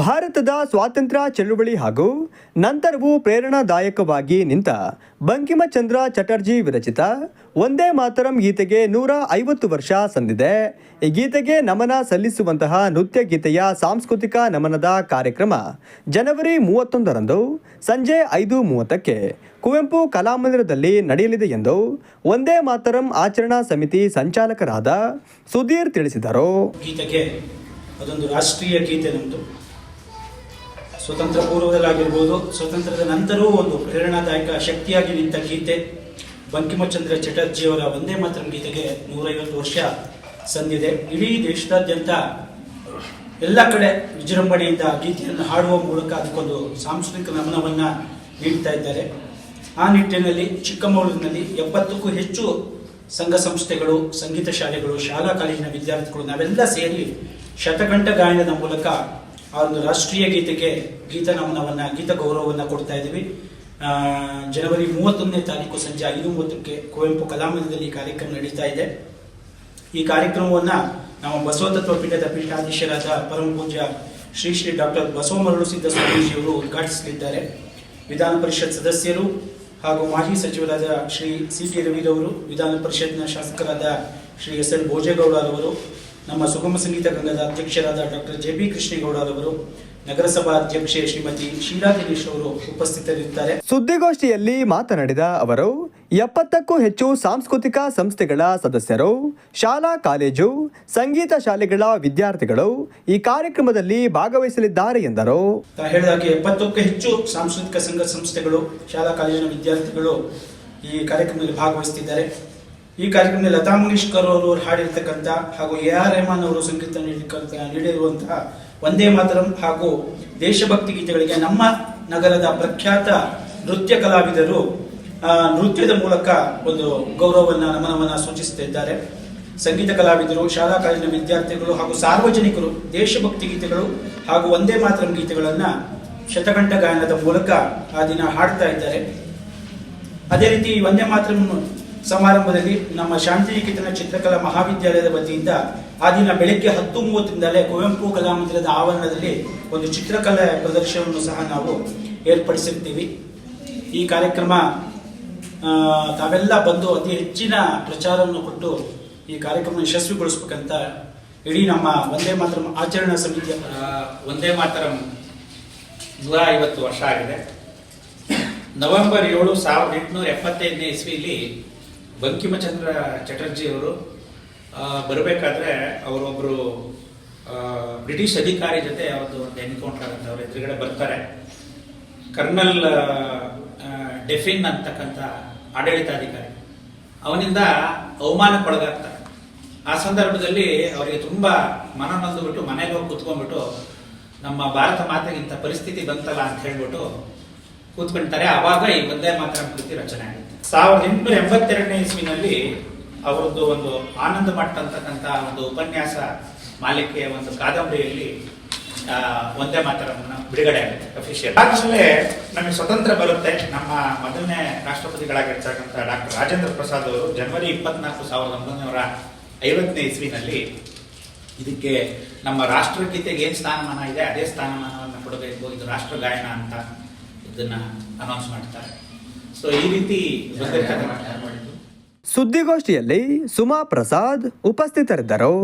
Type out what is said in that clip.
ಭಾರತದ ಸ್ವಾತಂತ್ರ್ಯ ಚಳುವಳಿ ಹಾಗೂ ನಂತರವೂ ಪ್ರೇರಣಾದಾಯಕವಾಗಿ ನಿಂತ ಬಂಕಿಮಚಂದ್ರ ಚಟರ್ಜಿ ವಿರಚಿತ ಒಂದೇ ಮಾತರಂ ಗೀತೆಗೆ ನೂರ ಐವತ್ತು ವರ್ಷ ಸಂದಿದೆ. ಈ ಗೀತೆಗೆ ನಮನ ಸಲ್ಲಿಸುವಂತಹ ನೃತ್ಯ ಗೀತೆಯ ಸಾಂಸ್ಕೃತಿಕ ನಮನದ ಕಾರ್ಯಕ್ರಮ ಜನವರಿ ಮೂವತ್ತೊಂದರಂದು ಸಂಜೆ ಐದು ಮೂವತ್ತಕ್ಕೆ ಕುವೆಂಪು ಕಲಾಮಂದಿರದಲ್ಲಿ ನಡೆಯಲಿದೆ ಎಂದು ಒಂದೇ ಮಾತರಂ ಆಚರಣಾ ಸಮಿತಿ ಸಂಚಾಲಕರಾದ ಸುಧೀರ್ ತಿಳಿಸಿದರು. ಗೀತೆಗೆ ಅದೊಂದು ರಾಷ್ಟ್ರೀಯ ಗೀತೆ ನಮ್ಮದು ಸ್ವತಂತ್ರ ಪೂರ್ವದಲ್ಲಾಗಿರ್ಬೋದು, ಸ್ವತಂತ್ರದ ನಂತರವೂ ಒಂದು ಪ್ರೇರಣಾದಾಯಕ ಶಕ್ತಿಯಾಗಿ ನಿಂತ ಗೀತೆ. ಬಂಕಿಮಚಂದ್ರ ಚಟರ್ಜಿಯವರ ಒಂದೇ ಮಾತ್ರ ಗೀತೆಗೆ ನೂರೈವತ್ತು ವರ್ಷ ಸಂದಿದೆ. ಇಡೀ ದೇಶದಾದ್ಯಂತ ಎಲ್ಲ ಕಡೆ ವಿಜೃಂಭಣೆಯಿಂದ ಗೀತೆಯನ್ನು ಹಾಡುವ ಮೂಲಕ ಅದಕ್ಕೊಂದು ಸಾಂಸ್ಕೃತಿಕ ನಮನವನ್ನು ನೀಡ್ತಾ ಇದ್ದಾರೆ. ಆ ನಿಟ್ಟಿನಲ್ಲಿ, ಚಿಕ್ಕಮಗಳೂರಿನಲ್ಲಿ ಎಪ್ಪತ್ತಕ್ಕೂ ಹೆಚ್ಚು ಸಂಘ ಸಂಸ್ಥೆಗಳು, ಸಂಗೀತ ಶಾಲೆಗಳು, ಶಾಲಾ ಕಾಲೇಜಿನ ವಿದ್ಯಾರ್ಥಿಗಳು, ನಾವೆಲ್ಲ ಸೇರಿ ಶತಕಂಠ ಗಾಯನದ ಮೂಲಕ ಆ ಒಂದು ರಾಷ್ಟ್ರೀಯ ಗೀತೆಗೆ ಗೀತ ನಮನವನ್ನ, ಗೀತ ಗೌರವವನ್ನ ಕೊಡ್ತಾ ಇದ್ದೀವಿ. ಜನವರಿ ಮೂವತ್ತೊಂದನೇ ತಾರೀಕು ಸಂಜೆ ಐದು ಮೂವತ್ತಕ್ಕೆ ಕುವೆಂಪು ಕಲಾಮಂದಿರದಲ್ಲಿ ಈ ಕಾರ್ಯಕ್ರಮ ನಡೀತಾ ಇದೆ. ಈ ಕಾರ್ಯಕ್ರಮವನ್ನ ನಮ್ಮ ಬಸವತತ್ವ ಪೀಠದ ಪೀಠಾಧೀಶರಾದ ಪರಮ ಪೂಜ್ಯ ಶ್ರೀ ಶ್ರೀ ಡಾಕ್ಟರ್ ಬಸವಮರಳು ಸಿದ್ಧ ಸ್ವಾಮೀಜಿಯವರು ಉದ್ಘಾಟಿಸಲಿದ್ದಾರೆ. ವಿಧಾನ ಪರಿಷತ್ ಸದಸ್ಯರು ಹಾಗೂ ಮಾಜಿ ಸಚಿವರಾದ ಶ್ರೀ ಸಿ ಟಿ ರವಿರವರು, ವಿಧಾನ ಪರಿಷತ್ನ ಶಾಸಕರಾದ ಶ್ರೀ ಎಸ್ ಎಲ್ ಭೋಜೇಗೌಡರವರು ನಮ್ಮ ಸುಗಮ ಸಂಗೀತ ರಂಗದ ಅಧ್ಯಕ್ಷರಾದ ಡಾಕ್ಟರ್ ಜೆ ಬಿ ಕೃಷ್ಣೇಗೌಡರವರು ನಗರಸಭಾ ಅಧ್ಯಕ್ಷೆ ಶ್ರೀಮತಿ ಶೀಲಾ ದಿನೇಶ್ ಅವರು ಉಪಸ್ಥಿತರಿರುತ್ತಾರೆ. ಸುದ್ದಿಗೋಷ್ಠಿಯಲ್ಲಿ ಮಾತನಾಡಿದ ಅವರು ಎಪ್ಪತ್ತಕ್ಕೂ ಹೆಚ್ಚು ಸಾಂಸ್ಕೃತಿಕ ಸಂಸ್ಥೆಗಳ ಸದಸ್ಯರು ಶಾಲಾ ಕಾಲೇಜು ಸಂಗೀತ ಶಾಲೆಗಳ ವಿದ್ಯಾರ್ಥಿಗಳು ಈ ಕಾರ್ಯಕ್ರಮದಲ್ಲಿ ಭಾಗವಹಿಸಲಿದ್ದಾರೆ ಎಂದರು. ಹೇಳಿದಾಗೆ ಎಪ್ಪತ್ತಕ್ಕೂ ಹೆಚ್ಚು ಸಾಂಸ್ಕೃತಿಕ ಸಂಘ ಸಂಸ್ಥೆಗಳು ಶಾಲಾ ಕಾಲೇಜಿನ ವಿದ್ಯಾರ್ಥಿಗಳು ಈ ಕಾರ್ಯಕ್ರಮದಲ್ಲಿ ಭಾಗವಹಿಸುತ್ತಿದ್ದಾರೆ. ಈ ಕಾರ್ಯಕ್ರಮದಲ್ಲಿ ಲತಾ ಮಂಗೇಶ್ಕರ್ ಅವರು ಹಾಡಿರ್ತಕ್ಕಂಥ ಹಾಗೂ ಎ ಆರ್ ರೆಹಮಾನ್ ಅವರು ಸಂಗೀತ ನೀಡಿರುವಂತಹ ಒಂದೇ ಮಾತರಂ ಹಾಗೂ ದೇಶಭಕ್ತಿ ಗೀತೆಗಳಿಗೆ ನಮ್ಮ ನಗರದ ಪ್ರಖ್ಯಾತ ನೃತ್ಯ ಕಲಾವಿದರು ನೃತ್ಯದ ಮೂಲಕ ಒಂದು ಗೌರವವನ್ನು, ನಮನವನ್ನು ಸೂಚಿಸುತ್ತಿದ್ದಾರೆ ಸಂಗೀತ ಕಲಾವಿದರು, ಶಾಲಾ ಕಾಲೇಜಿನ ವಿದ್ಯಾರ್ಥಿಗಳು ಹಾಗೂ ಸಾರ್ವಜನಿಕರು, ದೇಶಭಕ್ತಿ ಗೀತೆಗಳು ಹಾಗೂ ಒಂದೇ ಮಾತರಂ ಗೀತೆಗಳನ್ನು ಶತಕಂಠ ಗಾಯನದ ಮೂಲಕ ಆ ದಿನ ಹಾಡ್ತಾ ಇದ್ದಾರೆ. ಅದೇ ರೀತಿ ವಂದೇ ಮಾತರಂ ಸಮಾರಂಭದಲ್ಲಿ ನಮ್ಮ ಶಾಂತಿನಿಕೇತನ ಚಿತ್ರಕಲಾ ಮಹಾವಿದ್ಯಾಲಯದ ವತಿಯಿಂದ ಆ ದಿನ ಬೆಳಗ್ಗೆ ಹತ್ತು ಮೂವತ್ತರಿಂದಲೇ ಕುವೆಂಪು ಕಲಾಮಂದಿರದ ಆವರಣದಲ್ಲಿ ಒಂದು ಚಿತ್ರಕಲೆ ಪ್ರದರ್ಶನವನ್ನು ಸಹ ನಾವು ಏರ್ಪಡಿಸಿರ್ತೀವಿ ಈ ಕಾರ್ಯಕ್ರಮ ತಾವೆಲ್ಲ ಬಂದು ಅತಿ ಹೆಚ್ಚಿನ ಪ್ರಚಾರವನ್ನು ಕೊಟ್ಟು ಈ ಕಾರ್ಯಕ್ರಮ ಯಶಸ್ವಿಗೊಳಿಸ್ಬೇಕಂತ ಇಡೀ ನಮ್ಮ ಒಂದೇ ಮಾತ್ರ ಆಚರಣಾ ಸಮಿತಿಯ ಒಂದೇ ಮಾತರಂ ನೂರ ಐವತ್ತು ವರ್ಷ ಆಗಿದೆ. ನವೆಂಬರ್ ಏಳು ಸಾವಿರದ ಎಂಟುನೂರ ಎಪ್ಪತ್ತೈದನೇ ಇಸ್ವಿಲಿ ಬಂಕಿಮಚಂದ್ರ ಚಟರ್ಜಿ ಅವರು ಬರಬೇಕಾದ್ರೆ ಅವರೊಬ್ಬರು ಬ್ರಿಟಿಷ್ ಅಧಿಕಾರಿ ಜೊತೆ ಅವತ್ತು ಒಂದು ಎನ್ಕೌಂಟರ್ ಆಗುತ್ತೆ. ಅವ್ರ ಎದುರುಗಡೆ ಬರ್ತಾರೆ. ಕರ್ನಲ್ ಡೆಫಿನ್ ಅಂತಕ್ಕಂಥ ಆಡಳಿತಾಧಿಕಾರಿ. ಅವನಿಂದ ಅವಮಾನಕ್ಕೊಳಗಾಗ್ತಾರೆ ಆ ಸಂದರ್ಭದಲ್ಲಿ ಅವರಿಗೆ ತುಂಬ ಮನ ನೊಂದುಬಿಟ್ಟು ಮನೆಗೆ ಹೋಗಿ ಕೂತ್ಕೊಂಡ್ಬಿಟ್ಟು, ನಮ್ಮ ಭಾರತ ಮಾತೆಗಿಂತ ಪರಿಸ್ಥಿತಿ ಬಂತಲ್ಲ ಅಂತ ಹೇಳ್ಬಿಟ್ಟು ಕೂತ್ಕೊಳ್ತಾರೆ ಆವಾಗ ಈ ಒಂದೇ ಮಾತ್ರ ಕೃತಿ ರಚನೆ ಆಗುತ್ತೆ. ಸಾವಿರದ ಎಂಟುನೂರ ಎಂಬತ್ತೆರಡನೇ ಇಸ್ವಿನಲ್ಲಿ ಅವರದ್ದು ಒಂದು ಆನಂದ ಮಠ ಅಂತಕ್ಕಂಥ ಒಂದು ಉಪನ್ಯಾಸ ಮಾಲಿಕೆಯ ಒಂದು ಕಾದಂಬರಿಯಲ್ಲಿ ಒಂದೇ ಮಾತರನ್ನ ಬಿಡುಗಡೆ ಆಗುತ್ತೆ ಅಫಿಷಿಯಲ್ ನಮಗೆ ಸ್ವತಂತ್ರ ಬರುತ್ತೆ. ನಮ್ಮ ಮೊದಲನೇ ರಾಷ್ಟ್ರಪತಿಗಳಾಗಿರ್ತಕ್ಕಂಥ ಡಾಕ್ಟರ್ ರಾಜೇಂದ್ರ ಪ್ರಸಾದ್ ಅವರು ಜನವರಿ ಇಪ್ಪತ್ನಾಲ್ಕು ಸಾವಿರದ ಒಂಬೈನೂರ ಐವತ್ತನೇ ಇಸ್ವಿನಲ್ಲಿ ಇದಕ್ಕೆ ನಮ್ಮ ರಾಷ್ಟ್ರಗೀತೆಗೆ ಏನು ಸ್ಥಾನಮಾನ ಇದೆ, ಅದೇ ಸ್ಥಾನಮಾನವನ್ನು ಕೊಡಬೇಕು. ಇದು ರಾಷ್ಟ್ರ ಗಾಯನ ಅಂತ ಇದನ್ನ ಅನೌನ್ಸ್ ಮಾಡ್ತಾರೆ. ಸೊ ಈ ರೀತಿ ಸುದ್ದಿಗೋಷ್ಠಿಯಲ್ಲಿ ಸುಮಾ ಪ್ರಸಾದ್ ಉಪಸ್ಥಿತರಿದ್ದರು.